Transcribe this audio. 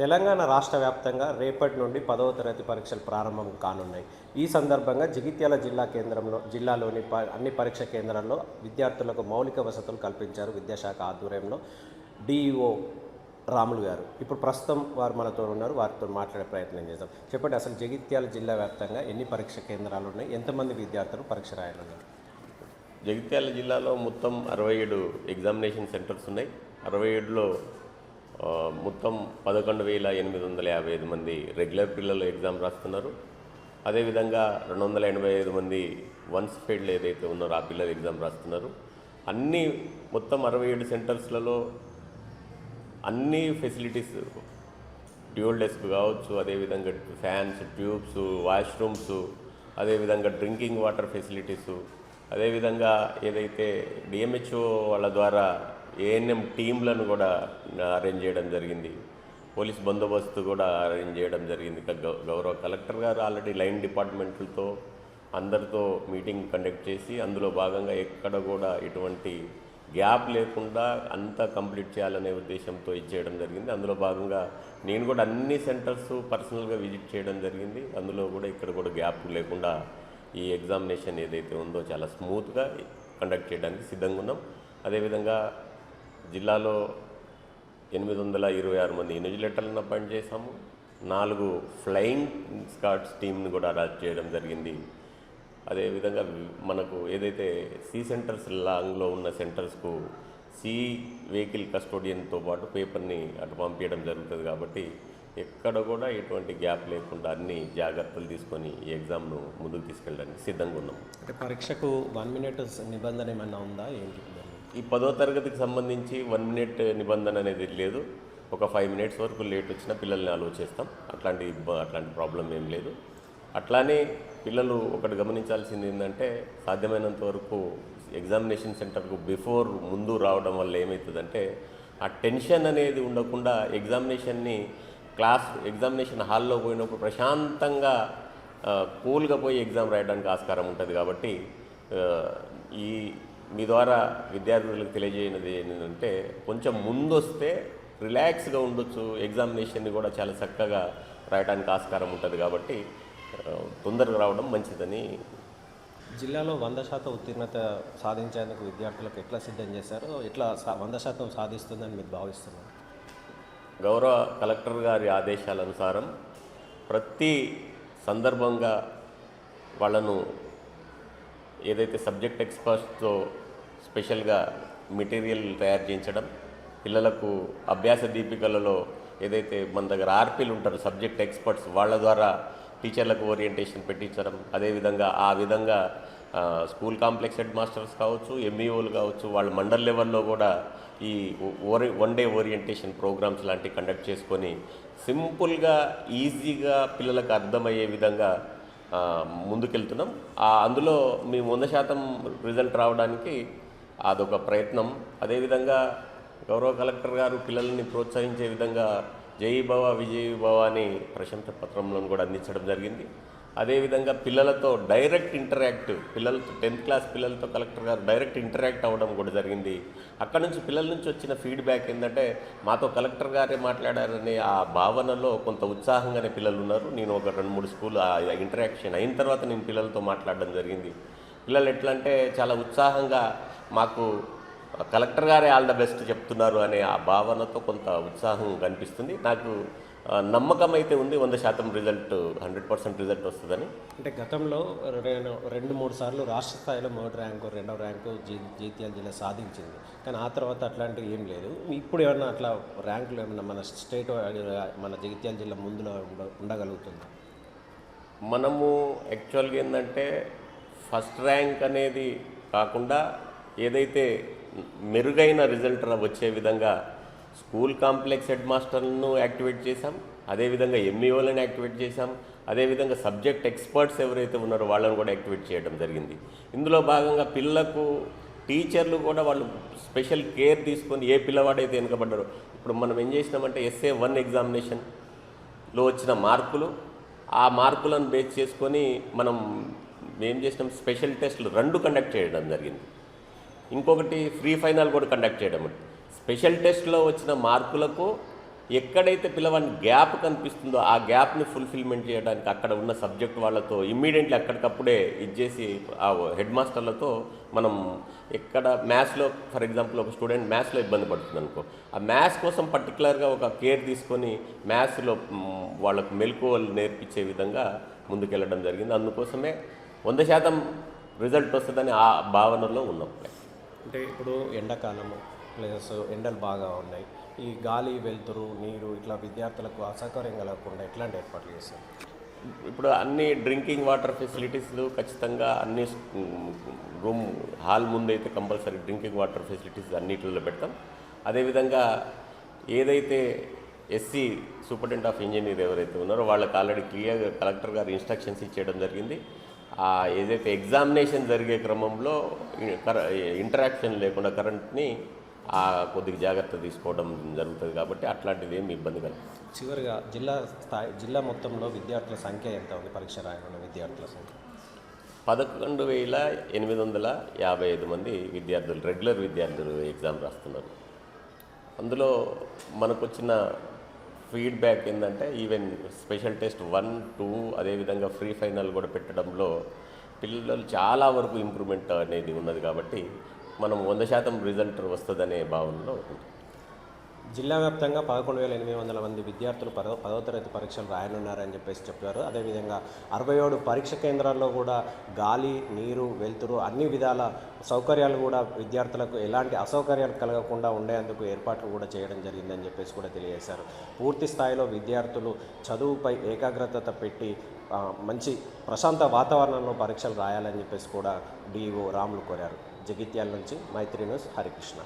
తెలంగాణ రాష్ట్ర వ్యాప్తంగా రేపటి నుండి పదవ తరగతి పరీక్షలు ప్రారంభం కానున్నాయి. ఈ సందర్భంగా జగిత్యాల జిల్లా కేంద్రంలో జిల్లాలోని ప అన్ని పరీక్ష కేంద్రాల్లో విద్యార్థులకు మౌలిక వసతులు కల్పించారు విద్యాశాఖ ఆధ్వర్యంలో డిఈఓ రాములు గారు. ఇప్పుడు ప్రస్తుతం వారు మనతో ఉన్నారు వారితో మాట్లాడే ప్రయత్నం చేద్దాం. చెప్పండి అసలు జగిత్యాల జిల్లా వ్యాప్తంగా ఎన్ని పరీక్ష కేంద్రాలు ఉన్నాయి? ఎంతమంది విద్యార్థులు పరీక్ష రాయాలన్నారు జగిత్యాల జిల్లాలో మొత్తం అరవై ఏడు ఎగ్జామినేషన్ సెంటర్స్ ఉన్నాయి. అరవై ఏడులో మొత్తం పదకొండు వేల ఎనిమిది వందల యాభై ఐదు మంది రెగ్యులర్ పిల్లలు ఎగ్జామ్ రాస్తున్నారు. అదేవిధంగా రెండు వందల ఎనభై ఐదు మంది వన్స్ ఫెయిల్డ్ ఏదైతే ఉన్నారో ఆ పిల్లలు ఎగ్జామ్ రాస్తున్నారు. అన్ని మొత్తం అరవై ఏడు సెంటర్స్లలో అన్ని ఫెసిలిటీస్ డ్యూల్ డెస్క్ కావచ్చు అదేవిధంగా ఫ్యాన్స్ ట్యూబ్స్ వాష్రూమ్స్ అదేవిధంగా డ్రింకింగ్ వాటర్ ఫెసిలిటీస్ అదేవిధంగా ఏదైతే డిఎంహెచ్ఓ వాళ్ళ ద్వారా ఏఎన్ఎం టీంలను కూడా అరేంజ్ చేయడం జరిగింది. పోలీస్ బందోబస్తు కూడా అరేంజ్ చేయడం జరిగింది. గౌరవ కలెక్టర్ గారు ఆల్రెడీ లైన్ డిపార్ట్మెంట్లతో అందరితో మీటింగ్ కండక్ట్ చేసి అందులో భాగంగా ఎక్కడ కూడా ఎటువంటి గ్యాప్ లేకుండా అంతా కంప్లీట్ చేయాలనే ఉద్దేశంతో ఇచ్చేయడం జరిగింది. అందులో భాగంగా నేను కూడా అన్ని సెంటర్స్ పర్సనల్గా విజిట్ చేయడం జరిగింది. అందులో కూడా ఇక్కడ కూడా గ్యాప్ లేకుండా ఈ ఎగ్జామినేషన్ ఏదైతే ఉందో చాలా స్మూత్గా కండక్ట్ చేయడానికి సిద్ధంగా ఉన్నాం. అదేవిధంగా జిల్లాలో ఎనిమిది వందల ఇరవై ఆరు మంది ఇన్విజిలేటర్లను అపాయింట్ చేశాము నాలుగు ఫ్లయింగ్ స్కాట్స్ టీంని కూడా అడాప్ట్ చేయడం జరిగింది. అదేవిధంగా మనకు ఏదైతే సి సెంటర్స్ లాంగ్లో ఉన్న సెంటర్స్కు సి వెహికల్ కస్టోడియన్తో పాటు పేపర్ని అటు పంపించడం జరుగుతుంది కాబట్టి ఎక్కడ కూడా ఎటువంటి గ్యాప్ లేకుండా అన్ని జాగ్రత్తలు తీసుకొని ఈ ఎగ్జామ్ను ముందుకు తీసుకెళ్ళడానికి సిద్ధంగా ఉన్నాం. అంటే పరీక్షకు వన్ మినిట్ నిబంధన ఏమైనా ఉందా? ఏంటి? ఈ పదో తరగతికి సంబంధించి వన్ మినిట్ నిబంధన అనేది లేదు. ఒక ఫైవ్ మినిట్స్ వరకు లేట్ వచ్చినా పిల్లల్ని ఆలోచిస్తాం అట్లాంటి అట్లాంటి ప్రాబ్లం ఏం లేదు. అట్లానే పిల్లలు ఒకటి గమనించాల్సింది ఏంటంటే సాధ్యమైనంత వరకు ఎగ్జామినేషన్ సెంటర్కు బిఫోర్ ముందు రావడం వల్ల ఏమవుతుందంటే ఆ టెన్షన్ అనేది ఉండకుండా ఎగ్జామినేషన్ని క్లాస్ ఎగ్జామినేషన్ హాల్లో పోయినప్పుడు ప్రశాంతంగా కూల్గా పోయి ఎగ్జామ్ రాయడానికి ఆస్కారం ఉంటుంది కాబట్టి ఈ మీ ద్వారా విద్యార్థులకు తెలియజేయనిది ఏంటంటే కొంచెం ముందు వస్తే రిలాక్స్గా ఉండొచ్చు. ఎగ్జామినేషన్ని కూడా చాలా చక్కగా రాయడానికి ఆస్కారం ఉంటుంది కాబట్టి తొందరగా రావడం మంచిదని జిల్లాలో వంద శాతం ఉత్తీర్ణత సాధించేందుకు విద్యార్థులకు ఎట్లా సిద్ధం చేశారో ఎట్లా వంద శాతం సాధిస్తుందని మీరు భావిస్తున్నారు? గౌరవ కలెక్టర్ గారి ఆదేశాల అనుసారం ప్రతి సందర్భంగా వాళ్ళను ఏదైతే సబ్జెక్ట్ ఎక్స్పర్ట్స్తో స్పెషల్గా మెటీరియల్ తయారు చేయించడం పిల్లలకు అభ్యాస దీపికలలో ఏదైతే మన దగ్గర ఆర్పీలు ఉంటారు సబ్జెక్ట్ ఎక్స్పర్ట్స్ వాళ్ళ ద్వారా టీచర్లకు ఓరియంటేషన్ పెట్టించడం అదేవిధంగా ఆ విధంగా స్కూల్ కాంప్లెక్స్ హెడ్ మాస్టర్స్ కావచ్చు ఎంఈఓలు కావచ్చు వాళ్ళ మండల్ లెవెల్లో కూడా ఈ ఓరి వన్ డే ఓరియంటేషన్ ప్రోగ్రామ్స్ లాంటివి కండక్ట్ చేసుకొని సింపుల్గా ఈజీగా పిల్లలకు అర్థమయ్యే విధంగా ముందుకెళ్తున్నాం. అందులో మేము వంద శాతం రిజల్ట్ రావడానికి అదొక ప్రయత్నం. అదేవిధంగా గౌరవ కలెక్టర్ గారు పిల్లల్ని ప్రోత్సహించే విధంగా జై భవ విజయ్ భవ అని ప్రశంస పత్రంలో కూడా అందించడం జరిగింది. అదేవిధంగా పిల్లలతో డైరెక్ట్ ఇంటరాక్ట్ పిల్లలతో టెన్త్ క్లాస్ పిల్లలతో కలెక్టర్ గారు డైరెక్ట్ ఇంటరాక్ట్ అవ్వడం కూడా జరిగింది. అక్కడ నుంచి పిల్లల నుంచి వచ్చిన ఫీడ్బ్యాక్ ఏంటంటే మాతో కలెక్టర్ గారే మాట్లాడారనే ఆ భావనలో కొంత ఉత్సాహంగానే పిల్లలు ఉన్నారు. నేను ఒక రెండు మూడు స్కూల్ ఆ ఇంటరాక్షన్ అయిన తర్వాత నేను పిల్లలతో మాట్లాడడం జరిగింది. పిల్లలు ఎట్లా అంటే చాలా ఉత్సాహంగా మాకు కలెక్టర్ గారే ఆల్ ద బెస్ట్ చెప్తున్నారు అనే ఆ భావనతో కొంత ఉత్సాహం కనిపిస్తుంది. నాకు నమ్మకం అయితే ఉంది వంద శాతం రిజల్ట్ హండ్రెడ్ పర్సెంట్ రిజల్ట్ వస్తుందని. అంటే గతంలో రెండు రెండు మూడు సార్లు రాష్ట్ర స్థాయిలో మొదటి ర్యాంకు రెండవ ర్యాంకు జీ జైత్యాల జిల్లా సాధించింది. కానీ ఆ తర్వాత అట్లాంటివి ఏం లేదు. ఇప్పుడు ఏమన్నా అట్లా ర్యాంకులు ఏమన్నా మన స్టేట్ మన జగిత్యాల జిల్లా ముందులో ఉండ ఉండగలుగుతుంది? మనము యాక్చువల్గా ఏంటంటే ఫస్ట్ ర్యాంక్ అనేది కాకుండా ఏదైతే మెరుగైన రిజల్ట్ వచ్చే విధంగా స్కూల్ కాంప్లెక్స్ హెడ్ మాస్టర్లను యాక్టివేట్ చేశాం అదేవిధంగా ఎంఈఓలను యాక్టివేట్ చేశాం అదేవిధంగా సబ్జెక్ట్ ఎక్స్పర్ట్స్ ఎవరైతే ఉన్నారో వాళ్ళని కూడా యాక్టివేట్ చేయడం జరిగింది. ఇందులో భాగంగా పిల్లలకు టీచర్లు కూడా వాళ్ళు స్పెషల్ కేర్ తీసుకొని ఏ పిల్లవాడైతే వెనుకబడ్డారో ఇప్పుడు మనం ఏం చేసినామంటే ఎస్ఏ వన్ ఎగ్జామినేషన్లో వచ్చిన మార్కులు ఆ మార్కులను బేస్ చేసుకొని మనం ఏం చేసినాం స్పెషల్ టెస్టులు రెండు కండక్ట్ చేయడం జరిగింది. ఇంకొకటి ఫ్రీ ఫైనల్ కూడా కండక్ట్ చేయడం స్పెషల్ టెస్ట్లో వచ్చిన మార్కులకు ఎక్కడైతే పిల్లవాడిని గ్యాప్ కనిపిస్తుందో ఆ గ్యాప్ని ఫుల్ఫిల్మెంట్ చేయడానికి అక్కడ ఉన్న సబ్జెక్ట్ వాళ్ళతో ఇమ్మీడియట్లీ అక్కడికప్పుడే ఇచ్చేసి ఆ హెడ్ మాస్టర్లతో మనం ఎక్కడ మ్యాథ్స్లో ఫర్ ఎగ్జాంపుల్ ఒక స్టూడెంట్ మ్యాథ్స్లో ఇబ్బంది పడుతుంది అనుకో ఆ మ్యాథ్స్ కోసం పర్టికులర్గా ఒక కేర్ తీసుకొని మ్యాథ్స్లో వాళ్ళకు మెలకువలు నేర్పించే విధంగా ముందుకెళ్ళడం జరిగింది. అందుకోసమే వంద శాతం రిజల్ట్ వస్తుందని ఆ భావనలో ఉన్నాం. అంటే ఇప్పుడు ఎండాకాలము ప్లస్ ఎండలు బాగా ఉన్నాయి. ఈ గాలి వెలుతురు నీరు ఇట్లా విద్యార్థులకు అసౌకర్యం కలగకుండా ఎట్లాంటి ఏర్పాట్లు చేశారు ఇప్పుడు అన్ని డ్రింకింగ్ వాటర్ ఫెసిలిటీస్ ఖచ్చితంగా అన్ని రూమ్ హాల్ ముందైతే కంపల్సరీ డ్రింకింగ్ వాటర్ ఫెసిలిటీస్ అన్నిటిలో పెడతాం. అదేవిధంగా ఏదైతే ఎస్సీ సూపరింటెండెంట్ ఆఫ్ ఇంజనీర్ ఎవరైతే ఉన్నారో వాళ్ళకి ఆల్రెడీ క్లియర్గా కలెక్టర్ గారు ఇన్స్ట్రక్షన్స్ ఇచ్చేయడం జరిగింది. ఏదైతే ఎగ్జామినేషన్ జరిగే క్రమంలో ఇంటరాక్షన్ లేకుండా కరెంట్ని ఆ కొద్దిగా జాగ్రత్త తీసుకోవడం జరుగుతుంది కాబట్టి అట్లాంటిది ఏమి ఇబ్బంది కలగదు. చివరిగా జిల్లా స్థాయి జిల్లా మొత్తంలో విద్యార్థుల సంఖ్య ఎంత ఉంది? పరీక్ష రాయనున్న విద్యార్థుల సంఖ్య? పదకొండు వేల ఎనిమిది వందల యాభై ఐదు మంది విద్యార్థులు రెగ్యులర్ విద్యార్థులు ఎగ్జామ్ రాస్తున్నారు. అందులో మనకు వచ్చిన ఫీడ్బ్యాక్ ఏంటంటే even special test one two అదేవిధంగా ఫ్రీ ఫైనల్ కూడా పెట్టడంలో పిల్లలు చాలా వరకు ఇంప్రూవ్మెంట్ అనేది ఉన్నది కాబట్టి మనం వంద శాతం రిజల్ట్ వస్తుందనే భావనలో ఉంటుంది జిల్లా వ్యాప్తంగా పదకొండు వేల ఎనిమిది వందల మంది విద్యార్థులు పదో పదో తరగతి పరీక్షలు రాయనున్నారని చెప్పేసి చెప్పారు అదేవిధంగా అరవై ఏడు పరీక్ష కేంద్రాల్లో కూడా గాలి నీరు వెలుతురు అన్ని విధాల సౌకర్యాలు కూడా విద్యార్థులకు ఎలాంటి అసౌకర్యాలు కలగకుండా ఉండేందుకు ఏర్పాట్లు కూడా చేయడం జరిగిందని చెప్పేసి కూడా తెలియజేశారు. పూర్తి స్థాయిలో విద్యార్థులు చదువుపై ఏకాగ్రత పెట్టి మంచి ప్రశాంత వాతావరణంలో పరీక్షలు రాయాలని చెప్పేసి కూడా డిఓ రాములు కోరారు. జగిత్యాల నుంచి మైత్రి న్యూస్ హరికృష్ణ.